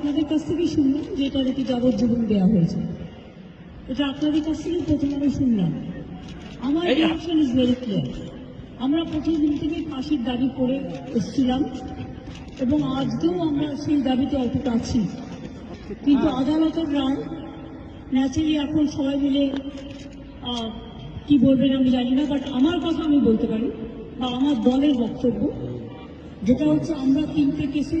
আপনাদের কাছ থেকেই শুনলাম যে এটা নাকি যাবজ্জীবন দেওয়া হয়েছে। এটা আপনাদের কাছ থেকেই প্রথম আমি শুনলাম। আমার রিয়াকশন ইজ ভেরি ক্লিয়ার আমরা প্রথম দিন থেকে ফাঁসির দাবি করে এসেছিলাম এবং আজকেও আমরা সেই দাবিতে অটুট আছি। কিন্তু আদালতের রায় ন্যাচারালি এখন সবাই মিলে কি বলবেন আমি জানি না বাট আমার কথা আমি বলতে পারি বা আমার দলের বক্তব্য যেটা হচ্ছে আমরা তিনটে কেসে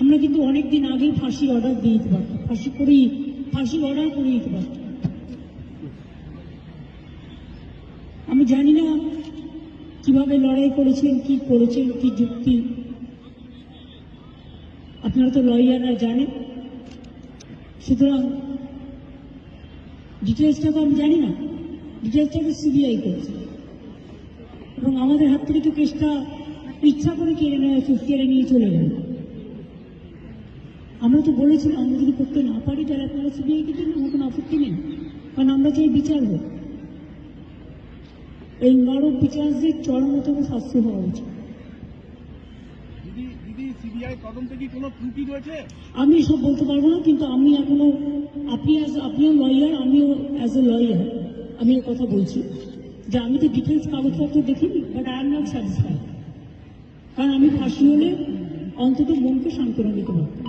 আমরা কিন্তু অনেকদিন আগেই ফাঁসি অর্ডার দিয়ে দিতে পারতাম। ফাঁসি করেই, ফাঁসি অর্ডার করে দিতে পারতাম। আমি জানি না কীভাবে লড়াই করেছেন কি করেছেন, কি যুক্তি। আপনারা তো লয়াররা জানেন। সুতরাং ডিটেলসটা তো আমি জানি না। ডিটেলসটা তো সিবিআই করেছে। এবং আমাদের হাত থেকে তো কেসটা ইচ্ছা করে কেড়ে নেয় কেড়ে নিয়ে চলে গেল। আমরা তো বলেছিলাম আমরা যদি করতে না পারি তাহলে আপনারা সিবিআইকে দিন আমার কোনো আপত্তি নেই। কারণ আমরা চাই বিচার হোক। এই নরক বিচারদের চরমতম শাস্তি হওয়া উচিত। আমি সব বলতে পারব না কিন্তু আমি এখনও আপনি আপনিও লয়ার আমিও অ্যাজ এ লয়ার আমি এ কথা বলছি। যে আমি তো ডিটেলস কাগজপত্র দেখিনি but I am not satisfied কারণ আমি ফাঁসি হলে অন্তত মনকে সান্ত্বনা দিতে পারতাম।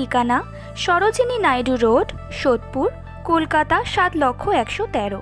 ঠিকানা সরোজিনী নাইডু রোড সোদপুর কলকাতা সাত লক্ষ একশো তেরো।